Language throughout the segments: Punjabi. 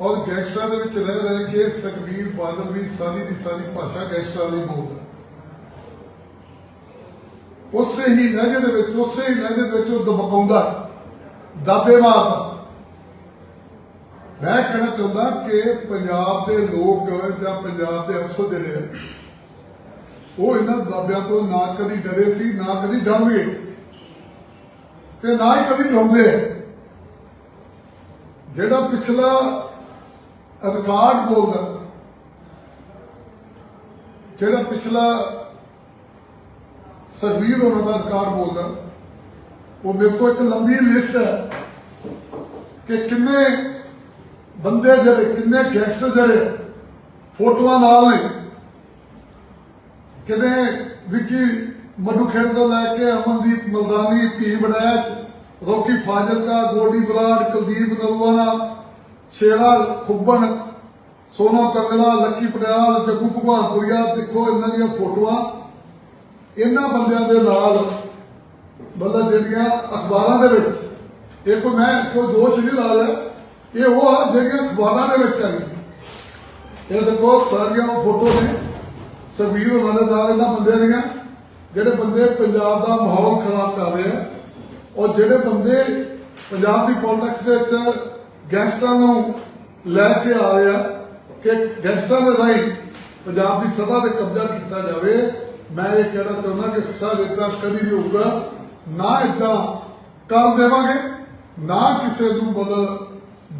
ਔਰ ਗੈਂਗਸਟਰਾਂ ਦੇ ਵਿੱਚ ਰਹਿ ਰਹਿ ਕੇ ਸੁਖਬੀਰ ਬਾਦਲ ਵੀ ਸਾਰੀ ਦੀ ਸਾਰੀ ਭਾਸ਼ਾ ਗੈਂਗਸਟਰਾਂ ਦੀ ਬੋਲਦਾ ਉਸੇ ਹੀ ਲਹਿਜੇ ਦੇ ਵਿੱਚ, ਉਸੇ ਹੀ ਲਹਿਜੇ ਦੇ ਵਿੱਚ ਉਹ ਦਬਕਾਉਂਦਾ ਦਾਬੇ ਮਾਰਦਾ ਮੈਂ ਕਹਿਣਾ ਚਾਹੁੰਦਾ ਕਿ ਪੰਜਾਬ ਦੇ ਲੋਕ ਜਾਂ ਪੰਜਾਬ ਦੇ ਅਫਸਰ ਜਿਹੜੇ ਆ, ਉਹ ਇਹਨਾਂ ਦਾਬਿਆਂ ਤੋਂ ਨਾ ਕਦੀ ਡਰੇ ਸੀ, ਨਾ ਕਦੀ ਡਰਨਗੇ ਤੇ ਨਾ ਹੀ ਕਦੀ ਡਰਾਉਂਦੇ। ਜਿਹੜਾ ਪਿਛਲਾ ਅਧਿਕਾਰ ਬੋਲਦਾ। ਜਿਹੜਾ ਪਿਛਲਾ ਸਰਵੀਰ ਹੋਣਾ ਦਾ ਅਧਿਕਾਰ ਬੋਲਦਾ, ਉਹ ਮੇਰੇ ਕੋਲ ਇੱਕ ਲੰਬੀ ਲਿਸਟ ਹੈ ਕਿ ਕਿੰਨੇ ਬੰਦੇ ਜਿਹੜੇ, ਕਿੰਨੇ ਗੈਂਗਸਟਰ ਜਿਹੜੇ ਫੋਟੋਆਂ ਨਾਲ ਨੇ। ਕਿਤੇ ਵਿੱਕੀ ਮੱਡੂ ਖੇਡ ਤੋਂ ਲੈ ਕੇ ਅਮਨਦੀਪ ਮਲਦਾਨੀ ਧੀ ਬੜੈਚ ਰੋਕੀ ਫਾਜ਼ਿਲਕਾ, ਗੋਡੀ ਬਲਾਡ ਕੁਲਦੀਪ ਨਲਵਾਨਾ ਸ਼ੇਰਾ ਖੁੱਬਣ, ਸੋਨਾ, ਕੰਗਲਾ, ਲੱਕੀ ਪਟਿਆਲ, ਜੱਗੂ ਭਗਵਾਨਪੁਰੀਆ ਦੇਖੋ ਇਹਨਾਂ ਦੀਆਂ ਫੋਟੋਆਂ। ਇਹਨਾਂ ਬੰਦਿਆਂ ਦੇ ਨਾਲ, ਮਤਲਬ ਜਿਹੜੀਆਂ ਅਖਬਾਰਾਂ ਦੇ ਵਿੱਚ ਇਹ ਕੋਈ ਮੈਂ ਕੋਈ ਦੋਸ਼ ਨਹੀਂ ਲਾ ਰਿਹਾ ਇਹ ਉਹ ਆ ਜਿਹੜੀਆਂ ਅਖਬਾਰਾਂ ਦੇ ਵਿੱਚ ਆਈ ਇਹ ਦੇਖੋ, ਸਾਰੀਆਂ ਉਹ ਫੋਟੋ ਨੇ ਸਰਵੀਰ ਉਹਨਾਂ ਦੇ ਨਾਲ ਇਹਨਾਂ ਬੰਦਿਆਂ ਦੀਆਂ, ਜਿਹੜੇ ਬੰਦੇ ਪੰਜਾਬ ਦਾ ਮਾਹੌਲ ਖਰਾਬ ਕਰ ਰਹੇ ਆ, ਔਰ ਜਿਹੜੇ ਬੰਦੇ ਪੰਜਾਬ ਦੀ ਪੋਲਿਟਿਕਸ ਦੇ ਵਿੱਚ ਗੈਂਗਸਟਰਾਂ ਨੂੰ ਲੈ ਕੇ ਆ ਰਹੇ ਕਿ ਗੈਂਗਸਟਰਾਂ ਦੇ ਰਾਹੀਂ ਪੰਜਾਬ ਦੀ ਸਦਾ ਤੇ ਕਬਜ਼ਾ ਕੀਤਾ ਜਾਵੇ। ਮੈਂ ਇਹ ਕਹਿਣਾ ਚਾਹੁੰਦਾ ਕਿ ਸਰ ਇਦਾਂ ਕਦੀ ਨਹੀਂ ਹੋਊਗਾ। ਨਾ ਇਦਾਂ ਕਰ ਦੇਵਾਂਗੇ, ਨਾ ਕਿਸੇ ਨੂੰ ਮਤਲਬ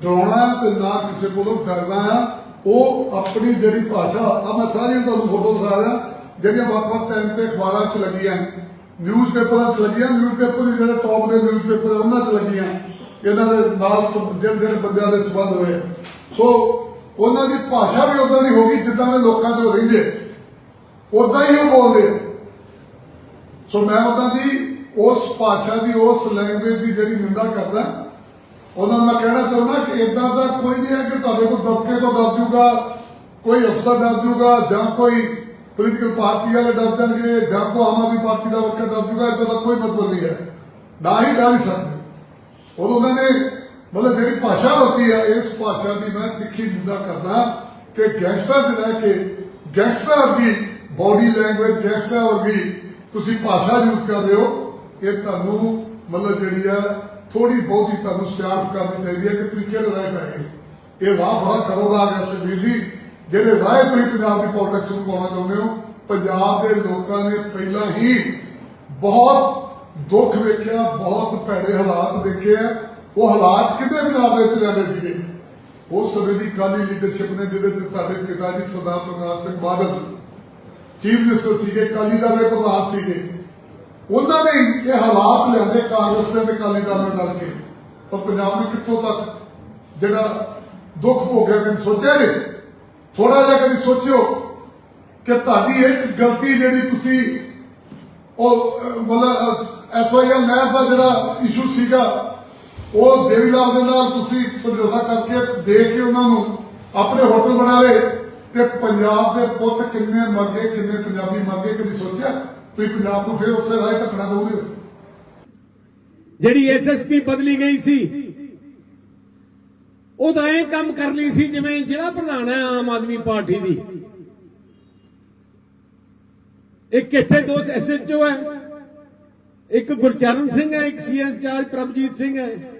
ਡਰਾਉਣਾ ਤੇ ਨਾ ਕਿਸੇ ਕੋਲੋਂ ਕਰਨਾ ਆ ਉਹ ਆਪਣੀ ਜਿਹੜੀ ਭਾਸ਼ਾ ਆ ਮੈਂ ਸਾਰੀਆਂ ਤੁਹਾਨੂੰ ਫੋਟੋ ਦਿਖਾ ਰਿਹਾ, ਜਿਹੜੀਆਂ ਵੱਖ-ਵੱਖ ਟਾਈਮ ਤੇ ਅਖਬਾਰਾਂ 'ਚ ਲੱਗੀਆਂ। ਨਿਊਜ਼ਪੇਪਰਾਂ 'ਚ ਲੱਗੀਆਂ ਨਿਊਜ਼ਪੇਪਰ ਦੇ ਜਿਹੜੇ ਟੌਪ ਦੇ ਨਿਊਜ਼ਪੇਪਰ ਉਹਨਾਂ 'ਚ ਲੱਗੀਆਂ। ਇਹਨਾਂ ਦੇ ਨਾਲ ਜਿਹੜੇ ਜਿਹੜੇ ਬੰਦਿਆਂ ਦੇ ਸਬੰਧ ਹੋਏ। ਸੋ, ਉਹਨਾਂ ਦੀ ਭਾਸ਼ਾ ਵੀ ਉਦਾਂ ਦੀ ਹੋ ਗਈ ਜਿੱਦਾਂ ਦੇ ਲੋਕਾਂ ਤੋਂ ਰਹਿੰਦੇ। ਉਦਾਂ ਹੀ ਉਹ ਬੋਲਦੇ ਸੋ ਮੈਂ ਉਹਨਾਂ ਦੀ ਉਸ ਭਾਸ਼ਾ ਦੀ, ਉਸ ਲੈਂਗੁਏਜ ਦੀ ਜਿਹੜੀ ਨਿੰਦਾ ਕਰਦਾ, ਉਹਨਾਂ ਨੂੰ ਮੈਂ ਕਹਿਣਾ ਚਾਹੁੰਦਾ ਕਿ ਇਦਾਂ ਦਾ ਕੋਈ ਨਹੀਂ ਹੈ ਕਿ ਤੁਹਾਡੇ ਕੋਲ ਦਬਕੇ ਤੋਂ ਡਰ ਜੂਗਾ, ਕੋਈ ਅਫਸਰ ਡਰ ਜੂਗਾ, ਜਾਂ ਕੋਈ ਪੋਲੀਟੀਕਲ ਪਾਰਟੀ ਵਾਲੇ ਡਰ ਜਾਣਗੇ, ਜਾਂ ਕੋਈ ਆਮ ਆਦਮੀ ਪਾਰਟੀ ਦਾ ਵਰਕਰ ਡਰ ਜੂਗਾ ਇਦਾਂ ਦਾ ਕੋਈ ਮਤਲਬ ਨਹੀਂ ਹੈ। ਨਾ ਹੀ ਡਰ ਹੀ ਸਕਦੇ। ਉਹ ਉਹਨਾਂ ਨੇ ਮਤਲਬ ਜਿਹੜੀ ਭਾਸ਼ਾ ਵਰਤੀ ਹੈ ਇਸ ਭਾਸ਼ਾ ਦੀ ਮੈਂ ਤਿੱਖੀ ਨਿੰਦਾ ਕਰਦਾ ਕਿ ਗੈਂਗਸਟਰ ਦੇ ਲੈ ਗੈਂਗਸਟਰ ਦੀ ਬਾਡੀ ਲੈਂਗੁਏਜ ਗੈਂਗਸਟਰ ਵਰਗੀ ਤੁਸੀਂ ਭਾਸ਼ਾ ਯੂਜ਼ ਕਰ ਹੋ, ਇਹ ਤੁਹਾਨੂੰ ਮਤਲਬ ਜਿਹੜੀ ਆ ਥੋੜੀ ਬਹੁਤੀ ਤੁਹਾਨੂੰ ਸਿਆਣਪ ਕਰਨੀ ਚਾਹੀਦੀ ਹੈ ਕਿ ਤੁਸੀਂ ਕਿਹੜੇ ਰਾਹ ਪੈ ਗਏ ਇਹ ਰਾਹ ਬੜਾ ਖਤਰਨਾਕ ਹੈ ਸੁਖਬੀਰ ਜੀ, ਜਿਹੜੇ ਰਾਹ ਤੁਸੀਂ ਪੰਜਾਬ ਦੀ ਪੋਲਿਟਿਕਸ ਨੂੰ ਪਾਉਣਾ ਚਾਹੁੰਦੇ ਹੋ, ਪੰਜਾਬ ਦੇ ਲੋਕਾਂ ਨੇ ਪਹਿਲਾਂ ਹੀ ਬਹੁਤ ਦੁੱਖ ਵੇਖਿਆ, ਬਹੁਤ ਭੈੜੇ ਹਾਲਾਤ ਦੇਖੇ ਆ। ਉਹ ਹਾਲਾਤ ਕਿਤੇ ਪੰਜਾਬ ਦੇ ਵਿੱਚ ਜਾਂਦੇ ਸੀਗੇ? ਉਸ ਸਮੇਂ ਦੀ ਕਾਲੀ ਲੀਡਰਸ਼ਿਪ ਨੇ ਜਿਹਦੇ ਤੇ ਤੁਹਾਡੇ ਪਿਤਾ ਜੀ ਸਰਦਾਰ ਪ੍ਰਕਾਸ਼ ਸਿੰਘ ਬਾਦਲ ਚੀਫ ਮਿਨਿਸਟਰ ਸੀਗੇ, ਕਾਲੀ ਦਲ ਦੇ ਪ੍ਰਧਾਨ ਸੀਗੇ। ਉਹਨਾਂ ਨੇ ਇਹ ਹਾਲਾਤ ਲਿਆਂਦੇ ਕਾਂਗਰਸ ਦੇ ਤੇ ਕਾਲੀ ਦਲ ਨਾਲ ਰਲ ਕੇ। ਤਾਂ ਪੰਜਾਬ ਨੇ ਕਿੱਥੋਂ ਤੱਕ ਜਿਹੜਾ ਦੁੱਖ ਭੋਗਿਆ ਕਦੇ ਸੋਚਿਆ ਨੇ ਥੋੜਾ ਜਿਹਾ ਕਦੀ ਸੋਚਿਓ ਕਿ ਤੁਹਾਡੀ ਇੱਕ ਗਲਤੀ ਜਿਹੜੀ ਤੁਸੀਂ ਉਹ ਮਤਲਬ ਐਸਵਾਈਐਲ ਨਹਿਰ ਦਾ ਜਿਹੜਾ ਇਸ਼ੂ ਸੀਗਾ, ਉਹ ਦੇਵੀ ਲਾਲ ਦੇ ਨਾਲ ਤੁਸੀਂ ਸਮਝੌਤਾ ਕਰਕੇ ਦੇ ਕੇ ਉਹਨਾਂ ਨੂੰ ਆਪਣੇ ਹੋਟਲ ਬਣਾ ਲਏ ਤੇ ਪੰਜਾਬ ਦੇ ਪੁੱਤ ਕਿੰਨੇ ਮਰ ਗਏ, ਕਿੰਨੇ ਪੰਜਾਬੀ ਮਰ ਗਏ, ਕਦੀ ਸੋਚਿਆ? ਤੁਸੀਂ ਪੰਜਾਬ ਨੂੰ ਫਿਰ ਉਸੇ ਰਾਹ ਧੱਕਣਾ ਦੋਗੇ ਜਿਹੜੀ ਐਸਐਸਪੀ ਬਦਲੀ ਗਈ ਸੀ, ਉਹ ਤਾਂ ਇਹ ਕੰਮ ਕਰ ਲਈ ਸੀ ਜਿਵੇਂ ਜ਼ਿਲ੍ਹਾ ਪ੍ਰਧਾਨ ਹੈ ਆਮ ਆਦਮੀ ਪਾਰਟੀ ਦੀ। ਇੱਕ ਇੱਥੇ ਦੋ ਐਸਐਚਓ ਹੈ? ਇੱਕ ਗੁਰਚਰਨ ਸਿੰਘ ਹੈ, ਇੱਕ ਸੀ ਇੰਚਾਰਜ ਪ੍ਰਭਜੀਤ ਸਿੰਘ ਹੈ।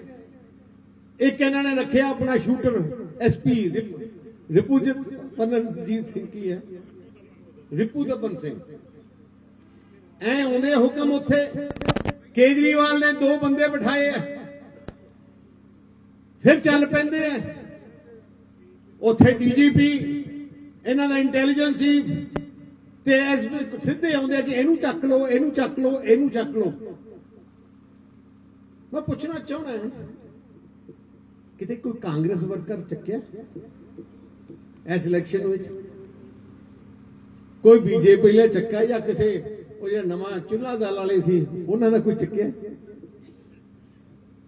ਇੱਕ ਇਹਨਾਂ ਨੇ ਰੱਖਿਆ ਆਪਣਾ ਸ਼ੂਟਰ ਐਸਪੀ ਰਿਪੂਜਿਤ ਪਨਨਜੀਤ ਸਿੰਘ ਕੀ ਹੈ? ਰਿਪੂ ਰਿਪੂਦਪਨ ਸਿੰਘ। ਐ ਆਉਂਦੇ ਹੁਕਮ ਉੱਥੇ ਕੇਜਰੀਵਾਲ ਨੇ ਦੋ ਬੰਦੇ ਬਿਠਾਏ ਆ। ਫਿਰ ਚੱਲ ਪੈਂਦੇ ਆ। ਉੱਥੇ ਡੀਜੀਪੀ ਇਹਨਾਂ ਦਾ ਇੰਟੈਲੀਜੈਂਸ ਚੀਫ ਤੇ ਐਸਪੀ ਸਿੱਧੇ ਆਉਂਦੇ ਆ ਕਿ ਇਹਨੂੰ ਚੱਕ ਲਓ, ਇਹਨੂੰ ਚੱਕ ਲਓ, ਇਹਨੂੰ ਚੱਕ ਲਓ। ਮੈਂ ਪੁੱਛਣਾ ਚਾਹਣਾ ਕਿਤੇ ਕੋਈ ਕਾਂਗਰਸ ਵਰਕਰ ਚੱਕਿਆ ਇਸ ਇਲੈਕਸ਼ਨ ਵਿੱਚ? ਕੋਈ ਬੀਜੇਪੀ ਪਹਿਲੇ ਚੱਕਾ ਜਾਂ ਕਿਸੇ ਉਹ ਜਿਹੜਾ ਨਵਾਂ ਚੁੱਲਾ ਦਲ ਵਾਲੇ ਸੀ, ਉਹਨਾਂ ਦਾ ਕੋਈ ਚੱਕਿਆ?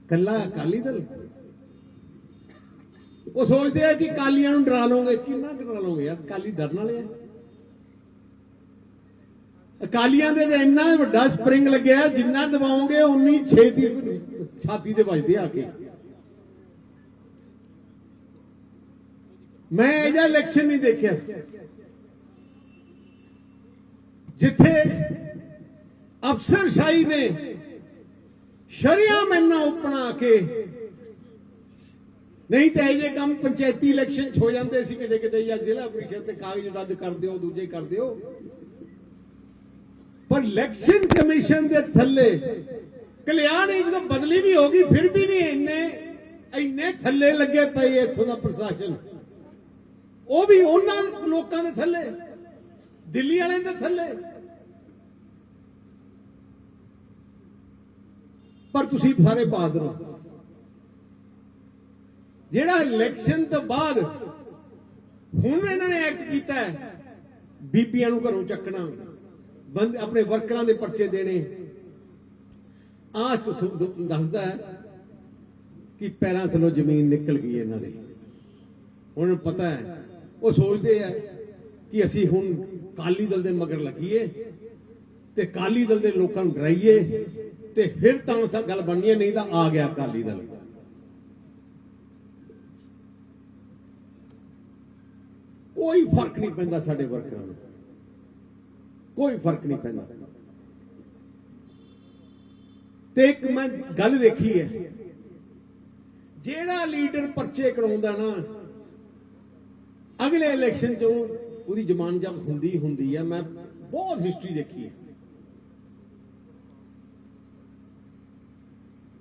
ਕੱਲਾ ਅਕਾਲੀ ਦਲ? ਉਹ ਸੋਚਦੇ ਆ ਕਿ ਕਾਲੀਆਂ ਨੂੰ ਡਰਾ ਲਓਗੇ, ਕਿੰਨਾ ਕੁ ਡਰਾ ਲਓਗੇ ਯਾਰ ਕਾਲੀ ਡਰਨ ਵਾਲੇ ਆ। ਅਕਾਲੀਆਂ ਦੇ ਤਾਂ ਇੰਨਾ ਵੱਡਾ ਸਪਰਿੰਗ ਲੱਗਿਆ, ਜਿੰਨਾ ਦਬਾਓਗੇ ਉਨੀ ਛੇਤੀ ਛਾਤੀ ਦੇ ਵੱਜਦੇ ਆ ਕੇ। ਮੈਂ ਇਹਦਾ ਇਲੈਕਸ਼ਨ ਨਹੀਂ ਦੇਖਿਆ। ਜਿੱਥੇ ਅਫਸਰਸ਼ਾਹੀ ਨੇ ਸ਼ਰੀਆ ਮੈਨਾਂ ਉਪਣਾ ਕੇ, ਨਹੀਂ ਤਾਂ ਇਹ ਜੇ ਕੰਮ ਪੰਚਾਇਤੀ ਇਲੈਕਸ਼ਨ 'ਚ ਹੋ ਜਾਂਦੇ ਸੀ ਕਿਤੇ ਕਿਤੇ ਜਾਂ ਜ਼ਿਲ੍ਹਾ ਪ੍ਰੀਸ਼ਦ ਤੇ ਕਾਗਜ਼ ਰੱਦ ਕਰ ਦਿਓ, ਦੂਜੇ ਕਰ ਦਿਓ। ਪਰ ਇਲੈਕਸ਼ਨ ਕਮਿਸ਼ਨ ਦੇ ਥੱਲੇ ਕਲਿਆਣੀ ਜਦੋਂ ਬਦਲੀ ਵੀ ਹੋ ਗਈ, ਫਿਰ ਵੀ ਨਹੀਂ ਇੰਨੇ ਇੰਨੇ ਥੱਲੇ ਲੱਗੇ ਪਏ ਇੱਥੋਂ ਦਾ ਪ੍ਰਸ਼ਾਸਨ। ਉਹ ਵੀ ਉਹਨਾਂ ਲੋਕਾਂ ਦੇ ਥੱਲੇ, ਦਿੱਲੀ ਵਾਲਿਆਂ ਦੇ ਥੱਲੇ। ਪਰ ਤੁਸੀਂ ਸਾਰੇ ਬਹਾਦਰ ਹੋ। ਜਿਹੜਾ ਇਲੈਕਸ਼ਨ ਤੋਂ ਬਾਅਦ ਹੁਣ ਇਹਨਾਂ ਨੇ ਐਕਟ ਕੀਤਾ ਬੀਬੀਆਂ ਨੂੰ ਘਰੋਂ ਚੱਕਣਾ। ਬੰਦੇ ਆਪਣੇ ਵਰਕਰਾਂ ਦੇ ਪਰਚੇ ਦੇਣੇ। ਆਹ ਦੱਸਦਾ ਹੈ ਕਿ ਪੈਰਾਂ ਥੱਲੋਂ ਜ਼ਮੀਨ ਨਿਕਲ ਗਈ ਇਹਨਾਂ ਦੇ। ਉਹਨਾਂ ਨੂੰ ਪਤਾ ਹੈ। ਉਹ ਸੋਚਦੇ ਆ ਕਿ ਅਸੀਂ ਹੁਣ ਕਾਲੀ ਦਲ ਦੇ ਮਗਰ ਲੱਗੀਏ ਤੇ ਕਾਲੀ ਦਲ ਦੇ ਲੋਕਾਂ ਨੂੰ ਡਰਾਈਏ ਤੇ ਫਿਰ ਤਾਂ ਸਭ ਗੱਲ ਬਣਨੀ ਨਹੀਂ ਤਾਂ ਆ ਗਿਆ ਕਾਲੀ ਦਲ। ਕੋਈ ਫ਼ਰਕ ਨਹੀਂ ਪੈਂਦਾ ਸਾਡੇ ਵਰਕਰਾਂ ਨੂੰ। ਕੋਈ ਫ਼ਰਕ ਨਹੀਂ ਪੈਂਦਾ। ਤੇ ਇੱਕ ਮੈਂ ਗੱਲ ਦੇਖੀ ਹੈ। ਜਿਹੜਾ ਲੀਡਰ ਪਰਚੇ ਕਰਾਉਂਦਾ ਨਾ, ਅਗਲੇ ਇਲੈਕਸ਼ਨ ਚੋਂ ਉਹਦੀ ਜਮਾਨ ਜਬ ਹੁੰਦੀ ਹੁੰਦੀ ਹੈ। ਮੈਂ ਬਹੁਤ ਹਿਸਟਰੀ ਦੇਖੀ ਹੈ।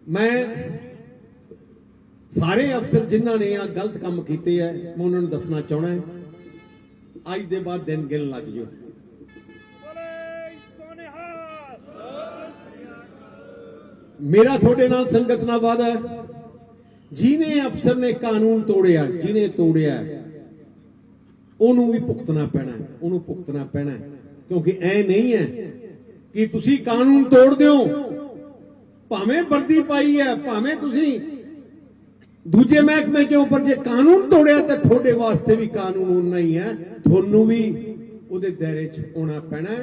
ਮੈਂ ਸਾਰੇ ਅਫਸਰ ਜਿਨ੍ਹਾਂ ਨੇ ਆ ਗਲਤ ਕੰਮ ਕੀਤੇ ਆ ਮੈਂ ਉਹਨਾਂ ਨੂੰ ਦੱਸਣਾ ਚਾਹਣਾ ਅੱਜ ਦੇ ਬਾਅਦ ਦਿਨ ਗਿਣ ਲੱਗ ਜਾਓ। ਮੇਰਾ ਤੁਹਾਡੇ ਨਾਲ ਸੰਗਤ ਨਾਲ ਵਾਅਦਾ ਹੈ। ਜਿਨੇ ਅਫਸਰ ਨੇ ਕਾਨੂੰਨ ਤੋੜਿਆ, ਜਿਨੇ ਤੋੜਿਆ, ਉਹਨੂੰ ਵੀ ਭੁਗਤਣਾ ਪੈਣਾ ਉਹਨੂੰ ਭੁਗਤਣਾ ਪੈਣਾ ਕਿਉਂਕਿ ਐ ਨਹੀਂ ਹੈ ਕਿ ਤੁਸੀਂ ਕਾਨੂੰਨ ਤੋੜ ਦਿਓ। ਭਾਵੇਂ ਵਰਦੀ ਪਾਈ ਹੈ, ਭਾਵੇਂ ਤੁਸੀਂ ਦੂਜੇ ਮਹਿਕਮੇ ਦੇ ਉੱਪਰ ਜੇ ਕਾਨੂੰਨ ਤੋੜਿਆ ਤਾਂ ਤੁਹਾਡੇ ਵਾਸਤੇ ਵੀ ਕਾਨੂੰਨ ਉਨਾ ਹੀ ਹੈ। ਤੁਹਾਨੂੰ ਵੀ ਉਹਦੇ ਦਾਇਰੇ 'ਚ ਆਉਣਾ ਪੈਣਾ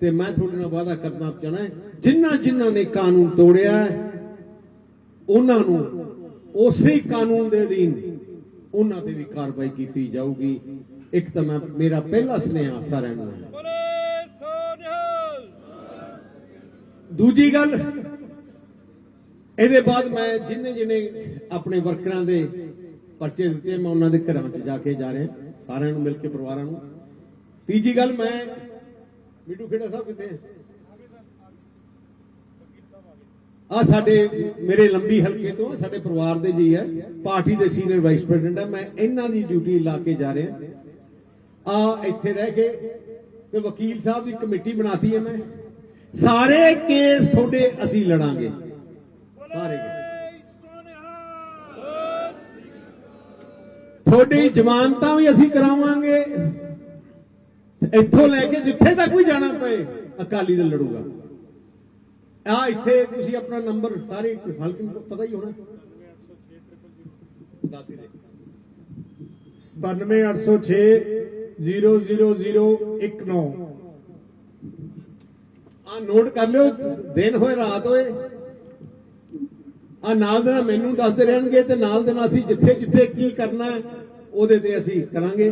ਤੇ ਮੈਂ ਤੁਹਾਡੇ ਨਾਲ ਵਾਅਦਾ ਕਰਨਾ ਚਾਹਣਾ ਜਿਨ੍ਹਾਂ ਜਿਨ੍ਹਾਂ ਨੇ ਕਾਨੂੰਨ ਤੋੜਿਆ ਉਹਨਾਂ ਨੂੰ ਉਸੇ ਕਾਨੂੰਨ ਦੇ ਅਧੀਨ ਉਹਨਾਂ ਤੇ ਵੀ ਕਾਰਵਾਈ ਕੀਤੀ ਜਾਊਗੀ। ਇੱਕ ਤਾਂ ਮੈਂ ਮੇਰਾ ਪਹਿਲਾ ਸੁਨੇਹਾ ਸਾਰਿਆਂ ਨੂੰ ਦੂਜੀ ਗੱਲ ਇਹਦੇ ਬਾਅਦ ਮੈਂ ਜਿੰਨੇ ਜਿੰਨੇ ਆਪਣੇ ਵਰਕਰਾਂ ਦੇ ਪਰਚੇ ਦਿੱਤੇ ਮੈਂ ਉਹਨਾਂ ਦੇ ਘਰਾਂ 'ਚ ਜਾ ਕੇ ਜਾ ਰਿਹਾ ਸਾਰਿਆਂ ਨੂੰ ਮਿਲ ਕੇ ਪਰਿਵਾਰਾਂ ਨੂੰ। ਤੀਜੀ ਗੱਲ ਮੈਂ ਮਿੱਟੂ ਖੇੜਾ ਸਾਹਿਬ ਕਿੱਥੇ ਹੈ? ਆ ਸਾਡੇ ਮੇਰੇ ਲੰਬੀ ਹਲਕੇ ਤੋਂ ਸਾਡੇ ਪਰਿਵਾਰ ਦੇ ਜੀ ਹੈ, ਪਾਰਟੀ ਦੇ ਸੀਨੀਅਰ ਵਾਈਸ ਪ੍ਰੈਜ਼ੀਡੈਂਟ ਹੈ, ਮੈਂ ਇਹਨਾਂ ਦੀ ਡਿਊਟੀ ਲਾ ਕੇ ਜਾ ਰਿਹਾ। ਆ ਇੱਥੇ ਰਹਿ ਕੇ ਤੇ ਵਕੀਲ ਸਾਹਿਬ ਦੀ ਕਮੇਟੀ ਬਣਾਤੀ ਹੈ ਮੈਂ। ਸਾਰੇ ਕੇਸ ਤੁਹਾਡੇ ਅਸੀਂ ਲੜਾਂਗੇ। ਸਾਰੇ ਤੁਹਾਡੀ ਜ਼ਮਾਨਤਾਂ ਵੀ ਅਸੀਂ ਕਰਾਵਾਂਗੇ। ਇੱਥੋਂ ਲੈ ਕੇ ਜਿੱਥੇ ਤੱਕ ਵੀ ਜਾਣਾ ਪਏ, ਅਕਾਲੀ ਦਲ ਲੜੂਗਾ। ਆ ਇੱਥੇ ਤੁਸੀਂ ਆਪਣਾ ਨੰਬਰ ਸਾਰੇ ਹਲਕੇ ਨੂੰ ਪਤਾ ਹੀ ਹੋਣਾ। ਦੱਸ ਹੀ ਦੇ। 97806 00019 ਆ ਨੋਟ ਕਰ ਲਿਓ, ਦਿਨ ਹੋਏ, ਰਾਤ ਹੋਏ। ਆ ਨਾਲ ਦੇ ਨਾਲ ਮੈਨੂੰ ਦੱਸਦੇ ਰਹਿਣਗੇ ਤੇ ਨਾਲ ਦੇ ਨਾਲ ਅਸੀਂ ਜਿੱਥੇ ਜਿੱਥੇ ਕੀ ਕਰਨਾ ਉਹਦੇ ਤੇ ਅਸੀਂ ਕਰਾਂਗੇ।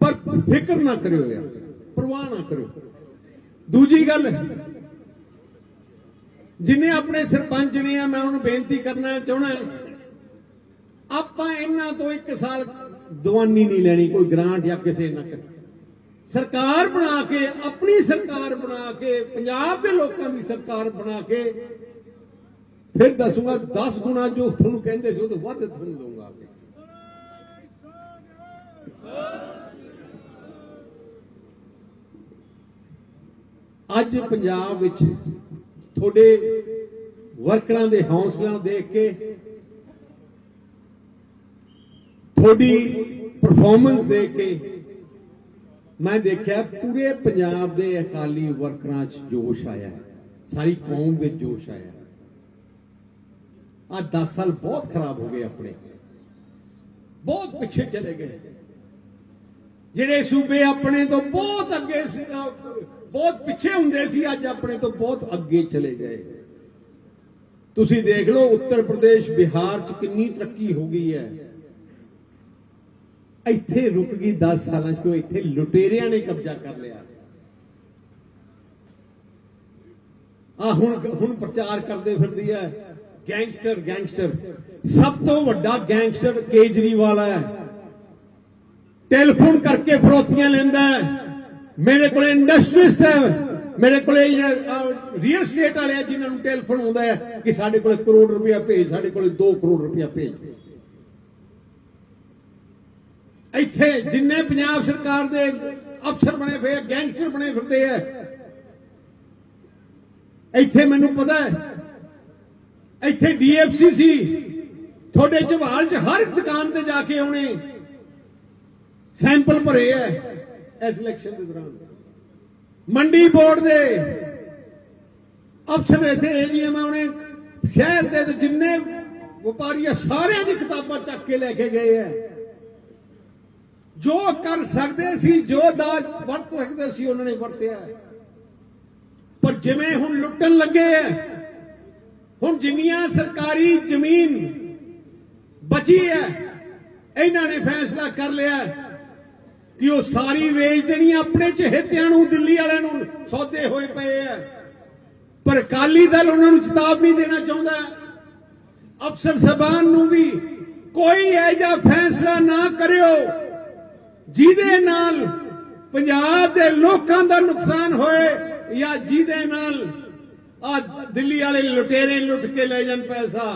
ਪਰ ਫਿਕਰ ਨਾ ਕਰਿਓ ਯਾਰ, ਪਰਵਾਹ ਨਾ ਕਰਿਓ। ਦੂਜੀ ਗੱਲ ਜਿਨੇ ਆਪਣੇ ਸਰਪੰਚ ਨੇ ਆ, ਮੈਂ ਉਹਨੂੰ ਬੇਨਤੀ ਕਰਨਾ ਚਾਹਣਾ ਆਪਾਂ ਇਹਨਾਂ ਤੋਂ ਇੱਕ ਸਾਲ ਦਵਾਨੀ ਨਹੀਂ ਲੈਣੀ, ਕੋਈ ਗ੍ਰਾਂਟ ਜਾਂ ਕਿਸੇ ਨਾ ਸਰਕਾਰ ਬਣਾ ਕੇ, ਆਪਣੀ ਸਰਕਾਰ ਬਣਾ ਕੇ, ਪੰਜਾਬ ਦੇ ਲੋਕਾਂ ਦੀ ਸਰਕਾਰ ਬਣਾ ਕੇ, ਫਿਰ ਦੱਸੂਗਾ 10 ਗੁਣਾ ਜੋ ਤੁਹਾਨੂੰ ਕਹਿੰਦੇ ਸੀ, ਉਹ ਤੋਂ ਵੱਧ ਤੁਹਾਨੂੰ ਦਊਂਗਾ ਅੱਗੇ ਅੱਜ ਪੰਜਾਬ ਵਿੱਚ ਤੁਹਾਡੇ ਵਰਕਰਾਂ ਦੇ ਹੌਸਲਾ ਨੂੰ ਦੇਖ ਕੇ, ਤੁਹਾਡੀ ਪਰਫਾਰਮੈਂਸ ਦੇਖ ਕੇ ਮੈਂ ਦੇਖਿਆ ਪੂਰੇ ਪੰਜਾਬ ਦੇ ਅਕਾਲੀ ਵਰਕਰਾਂ 'ਚ ਜੋਸ਼ ਆਇਆ ਸਾਰੀ ਕੌਮ ਵਿੱਚ ਜੋਸ਼ ਆਇਆ ਆ 10 ਸਾਲ ਬਹੁਤ ਖਰਾਬ ਹੋ ਗਏ ਆਪਣੇ। ਬਹੁਤ ਪਿੱਛੇ ਚਲੇ ਗਏ। ਜਿਹੜੇ ਸੂਬੇ ਆਪਣੇ ਤੋਂ ਬਹੁਤ ਅੱਗੇ ਸੀ ਬਹੁਤ ਪਿੱਛੇ ਹੁੰਦੇ ਸੀ, ਅੱਜ ਆਪਣੇ ਤੋਂ ਬਹੁਤ ਅੱਗੇ ਚਲੇ ਗਏ। ਤੁਸੀਂ ਦੇਖ ਲਓ, ਉੱਤਰ ਪ੍ਰਦੇਸ਼, ਬਿਹਾਰ 'ਚ ਕਿੰਨੀ ਤਰੱਕੀ ਹੋ ਗਈ ਹੈ। ਇੱਥੇ ਰੁਕ ਗਈ 10 ਸਾਲਾਂ 'ਚ ਕੋਈ ਇੱਥੇ ਲੁਟੇਰਿਆਂ ਨੇ ਕਬਜ਼ਾ ਕਰ ਲਿਆ। ਆ ਹੁਣ ਹੁਣ ਪ੍ਰਚਾਰ ਕਰਦੇ ਫਿਰਦੀ ਹੈ, ਗੈਂਗਸਟਰ ਗੈਂਗਸਟਰ। ਸਭ ਤੋਂ ਵੱਡਾ ਗੈਂਗਸਟਰ ਕੇਜਰੀਵਾਲ ਹੈ। ਟੈਲੀਫੋਨ ਕਰਕੇ ਫਰੋਤੀਆਂ ਲੈਂਦਾ ਹੈ। ਮੇਰੇ ਕੋਲ ਇੰਡਸਟਰੀਸਟ ਹੈ ਮੇਰੇ ਕੋਲ ਰੀਅਲ ਸਟੇਟ ਵਾਲੇ ਆ ਜਿਨ੍ਹਾਂ ਨੂੰ ਟੈਲੀਫੋਨ ਆਉਂਦਾ ਹੈ ਕਿ ਸਾਡੇ ਕੋਲ ਕਰੋੜ ਰੁਪਇਆ ਭੇਜ, ਸਾਡੇ ਕੋਲ 2 ਕਰੋੜ ਰੁਪਇਆ ਭੇਜ। ਇੱਥੇ ਜਿੰਨੇ ਪੰਜਾਬ ਸਰਕਾਰ ਦੇ ਅਫਸਰ ਬਣੇ ਹੋਏ ਗੈਂਗਸਟਰ ਬਣੇ ਫਿਰਦੇ ਆ। ਇੱਥੇ ਮੈਨੂੰ ਪਤਾ ਹੈ, ਇੱਥੇ ਡੀਐਫਸੀ ਸੀ। ਤੁਹਾਡੇ ਝਵਾਲ 'ਚ ਹਰ ਦੁਕਾਨ ਤੇ ਜਾ ਕੇ ਆਉਣੇ ਸੈਂਪਲ ਭਰੇ ਐ ਇਸ ਇਲੈਕਸ਼ਨ ਦੇ ਦੌਰਾਨ। ਮੰਡੀ ਬੋਰਡ ਦੇ ਅਫਸਰ ਇੱਥੇ ਏਜੀਐਮ ਆਉਣੇ ਸ਼ਹਿਰ ਦੇ ਜਿੰਨੇ ਵਪਾਰੀ ਸਾਰਿਆਂ ਦੀ ਕਿਤਾਬਾਂ ਚੱਕ ਕੇ ਲੈ ਕੇ ਗਏ ਐ। ਜੋ ਕਰ ਸਕਦੇ ਸੀ, ਜੋ ਦਾਜ ਵਰਤ ਸਕਦੇ ਸੀ, ਉਹਨਾਂ ਨੇ ਵਰਤਿਆ ਪਰ ਜਿਵੇਂ ਹੁਣ ਲੁੱਟਣ ਲੱਗੇ ਐ, ਹੁਣ ਜਿੰਨੀਆਂ ਸਰਕਾਰੀ ਜ਼ਮੀਨ ਬਚੀ ਹੈ ਇਹਨਾਂ ਨੇ ਫੈਸਲਾ ਕਰ ਲਿਆ। ਕਿ ਉਹ ਸਾਰੀ ਵੇਚ ਦੇਣੀ ਆਪਣੇ ਚਹੇਤਿਆਂ ਨੂੰ, ਦਿੱਲੀ ਵਾਲਿਆਂ ਨੂੰ, ਸੌਦੇ ਹੋਏ ਪਏ ਆ। ਪਰ ਅਕਾਲੀ ਦਲ ਉਹਨਾਂ ਨੂੰ ਚੇਤਾਵਨੀ ਦੇਣਾ ਚਾਹੁੰਦਾ। ਅਫਸਰ ਸਬਾਨ ਨੂੰ ਵੀ ਕੋਈ ਐਜਾ ਫੈਸਲਾ ਨਾ ਕਰਿਓ, ਜਿਹਦੇ ਨਾਲ ਪੰਜਾਬ ਦੇ ਲੋਕਾਂ ਦਾ ਨੁਕਸਾਨ ਹੋਏ ਜਾਂ ਜਿਹਦੇ ਨਾਲ ਆ ਦਿੱਲੀ ਵਾਲੇ ਲੁਟੇਰੇ ਲੁੱਟ ਕੇ ਲੈ ਜਾਣ ਪੈਸਾ।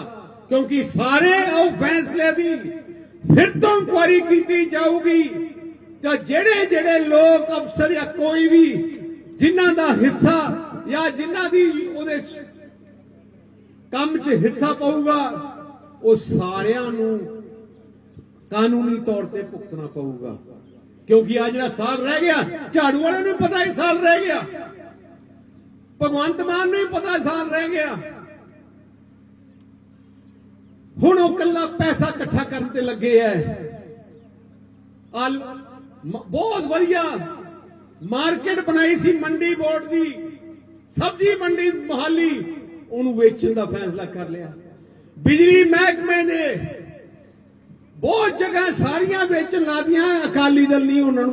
ਕਿਉਂਕਿ ਸਾਰੇ ਉਹ ਫੈਸਲੇ ਦੀ ਫਿਰ ਤੋਂ ਇਨਕੁਆਰੀ ਕੀਤੀ ਜਾਊਗੀ। ਜਾਂ ਜਿਹੜੇ ਜਿਹੜੇ ਲੋਕ ਅਫਸਰ ਜਾਂ ਕੋਈ ਵੀ ਜਿਨ੍ਹਾਂ ਦਾ ਹਿੱਸਾ ਜਾਂ ਜਿਨ੍ਹਾਂ ਦੀ ਉਹਦੇ ਕੰਮ 'ਚ ਹਿੱਸਾ ਪਊਗਾ, ਉਹ ਸਾਰਿਆਂ ਨੂੰ ਕਾਨੂੰਨੀ ਤੌਰ ਤੇ ਭੁਗਤਣਾ ਪਊਗਾ। ਕਿਉਂਕਿ ਆ ਜਿਹੜਾ ਸਾਲ ਰਹਿ ਗਿਆ, ਝਾੜੂ ਵਾਲਿਆਂ ਨੂੰ ਪਤਾ ਇਹ ਸਾਲ ਰਹਿ ਗਿਆ। ਭਗਵੰਤ ਮਾਨ ਨੂੰ ਵੀ ਪਤਾ ਸਾਲ ਰਹਿ ਗਿਆ। ਹੁਣ ਉਹ ਕੱਲਾ ਪੈਸਾ ਇਕੱਠਾ ਕਰਨ ਤੇ ਲੱਗੇ ਐ। ਆਲ ਬਹੁਤ ਵਧੀਆ। ਮਾਰਕੀਟ ਬਣਾਈ ਸੀ ਮੰਡੀ ਬੋਰਡ ਦੀ। ਸਬਜ਼ੀ ਮੰਡੀ ਮੋਹਾਲੀ। ਉਹਨੂੰ ਵੇਚਣ ਦਾ ਫੈਸਲਾ ਕਰ ਲਿਆ। ਬਿਜਲੀ ਮਹਿਕਮੇ ਦੇ ਬਹੁਤ ਜਗ੍ਹਾ ਸਾਰੀਆਂ ਵੇਚਣ ਲਾਦੀਆਂ। ਅਕਾਲੀ ਦਲ ਨਹੀਂ ਉਹਨਾਂ ਨੂੰ